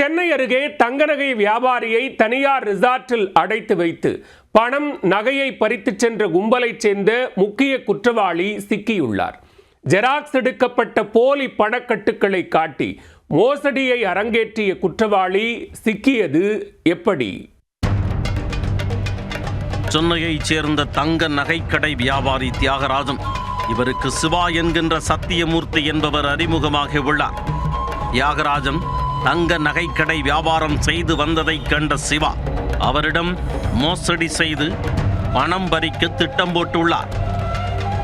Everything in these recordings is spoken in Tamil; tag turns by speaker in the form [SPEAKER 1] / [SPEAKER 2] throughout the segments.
[SPEAKER 1] சென்னை அருகே தங்க நகை வியாபாரியை தனியார் ரிசார்ட்டில் அடைத்து வைத்து பணம் நகையை பறித்துச் சென்ற கும்பலைச் சேர்ந்த முக்கிய குற்றவாளி சிக்கியுள்ளார். ஜெராக்ஸ் எடுக்கப்பட்ட போலி பணக்கட்டுக்களை காட்டி மோசடியை அரங்கேற்றிய குற்றவாளி சிக்கியது எப்படி?
[SPEAKER 2] சென்னையைச் சேர்ந்த தங்க நகைக்கடை வியாபாரி தியாகராஜன் இவருக்கு சிவா என்கின்ற சத்தியமூர்த்தி என்பவர் அறிமுகமாகி உள்ளார். தியாகராஜன் தங்க நகைக்கடை வியாபாரம் செய்து வந்ததைக் கண்ட சிவா அவரிடம் மோசடி செய்து பணம் பறிக்க திட்டம் போட்டுள்ளார்.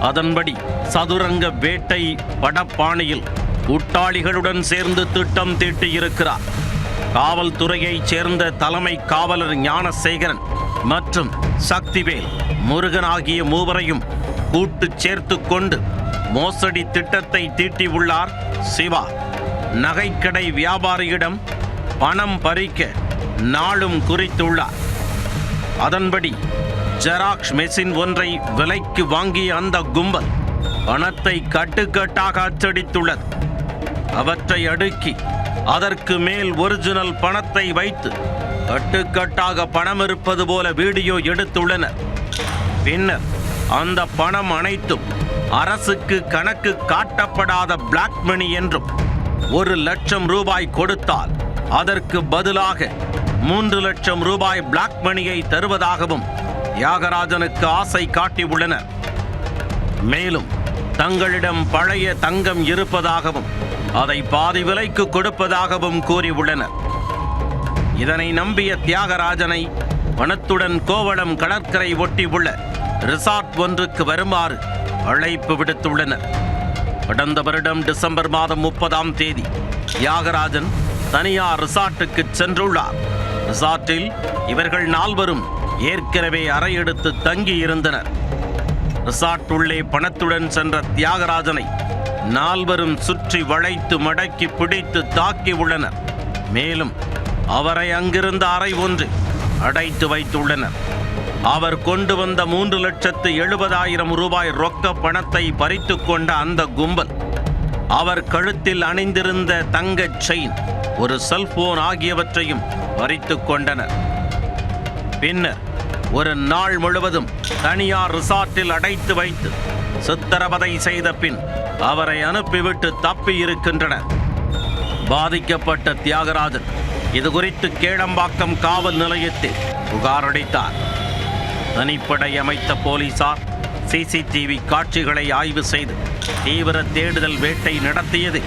[SPEAKER 2] அதன்படி சதுரங்க வேட்டை படப்பாணியில் கூட்டாளிகளுடன் சேர்ந்து திட்டம் தீட்டியிருக்கிறார் காவல்துறையைச் சேர்ந்த தலைமை காவலர் ஞானசேகரன் மற்றும் சக்திவேல் முருகன் ஆகிய மூவரையும் கூட்டு சேர்த்து கொண்டு மோசடி திட்டத்தை தீட்டியுள்ளார் சிவா. நகைக்கடை வியாபாரியிடம் பணம் பறிக்க நாளும் குறித்துள்ளார். அதன்படி ஜெராக்ஸ் மெஷின் ஒன்றை விலைக்கு வாங்கிய அந்த கும்பல் பணத்தை கட்டுக்கட்டாக அச்சடித்துள்ளது. அவற்றை அடுக்கி அதற்கு மேல் ஒரிஜினல் பணத்தை வைத்து கட்டுக்கட்டாக பணம் இருப்பது போல வீடியோ எடுத்துள்ளனர். பின்னர் அந்த பணம் அனைத்தும் அரசுக்கு கணக்கு காட்டப்படாத பிளாக் மணி என்றும் ஒரு லட்சம் ரூபாய் கொடுத்தால் அதற்கு பதிலாக மூன்று லட்சம் ரூபாய் பிளாக் மணியை தருவதாகவும் தியாகராஜனுக்கு ஆசை காட்டியுள்ளனர் மேலும் தங்களிடம் பழைய தங்கம் இருப்பதாகவும் அதை பாதி விலைக்கு கொடுப்பதாகவும் கூறியுள்ளனர் இதனை நம்பிய தியாகராஜனை பணத்துடன் கோவளம் கடற்கரை ஒட்டியுள்ள ரிசார்ட் ஒன்றுக்கு வருமாறு அழைப்பு விடுத்துள்ளனர். கடந்த வருடம் டிசம்பர் மாதம் முப்பதாம் தேதி தியாகராஜன் தனியார் ரிசார்ட்டுக்கு சென்றுள்ளார். ரிசார்ட்டில் இவர்கள் நால்வரும் ஏற்கனவே அறையெடுத்து தங்கி இருந்தனர். ரிசார்ட் உள்ளே பணத்துடன் சென்ற தியாகராஜனை நால்வரும் சுற்றி வளைத்து மடக்கி பிடித்து தாக்கி உள்ளனர். மேலும் அவரை அங்கிருந்த அறை ஒன்று அடைத்து வைத்துள்ளனர். அவர் கொண்டு வந்த மூன்று லட்சத்து எழுபதாயிரம் ரூபாய் ரொக்க பணத்தை பறித்து கொண்ட அந்த கும்பல் அவர் கழுத்தில் அணிந்திருந்த தங்க செயின் ஒரு செல்போன் ஆகியவற்றையும் பறித்து கொண்டனர். பின்னர் ஒரு நாள் முழுவதும் தனியார் ரிசார்ட்டில் அடைத்து வைத்து சித்திரவதை செய்த பின் அவரை அனுப்பிவிட்டு தப்பி இருக்கின்றனர் பாதிக்கப்பட்ட தியாகராஜன் இது குறித்து கேளம்பாக்கம் காவல் நிலையத்தில் புகாரளித்தார் தனிப்படை அமைத்த போலீசார் சிசிடிவி காட்சிகளை ஆய்வு செய்து தீவிர தேடுதல் வேட்டை நடத்தியது.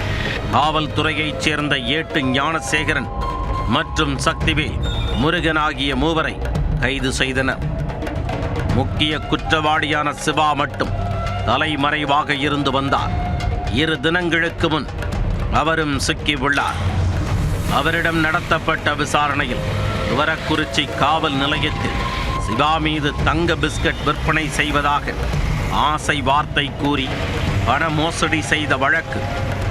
[SPEAKER 2] காவல்துறையைச் சேர்ந்த ஏட்டு ஞானசேகரன் மற்றும் சக்திவேல் முருகன் ஆகிய மூவரை கைது செய்தனர். முக்கிய குற்றவாளியான சிவா மட்டும் தலைமறைவாக இருந்து வந்தார். இரு தினங்களுக்கு முன் அவரும் சிக்கியுள்ளார். அவரிடம் நடத்தப்பட்ட விசாரணையில் துவரக்குறிச்சி காவல் நிலையத்தில் சிவா மீது தங்க பிஸ்கட் விற்பனை செய்வதாக ஆசை வார்த்தை கூறி பண மோசடி செய்த வழக்கு.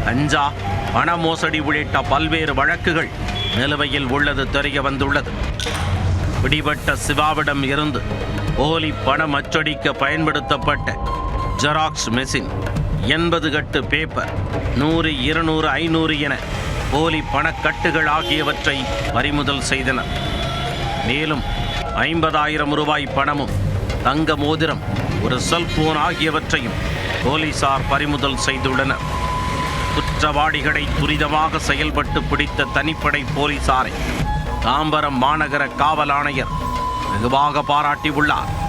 [SPEAKER 2] கஞ்சா பண மோசடி உள்ளிட்ட பல்வேறு வழக்குகள் நிலுவையில் உள்ளது தெரிய வந்துள்ளது. பிடிபட்ட சிவாவிடம் இருந்து போலி பணம் அச்சடிக்க பயன்படுத்தப்பட்ட ஜெராக்ஸ் மெஷின் எண்பது கட்டு பேப்பர் நூறு இருநூறு ஐநூறு என போலி பணக்கட்டுகள் ஆகியவற்றை பறிமுதல் செய்தனர். மேலும் ஐம்பதாயிரம் ரூபாய் பணமும் தங்க மோதிரம் ஒரு செல்போன் ஆகியவற்றையும் போலீசார் பறிமுதல் செய்துள்ளனர். குற்றவாளிகளை துரிதமாக செயல்பட்டு பிடித்த தனிப்படை போலீசாரை தாம்பரம் மாநகர காவல் ஆணையர் வெகுவாக பாராட்டியுள்ளார்.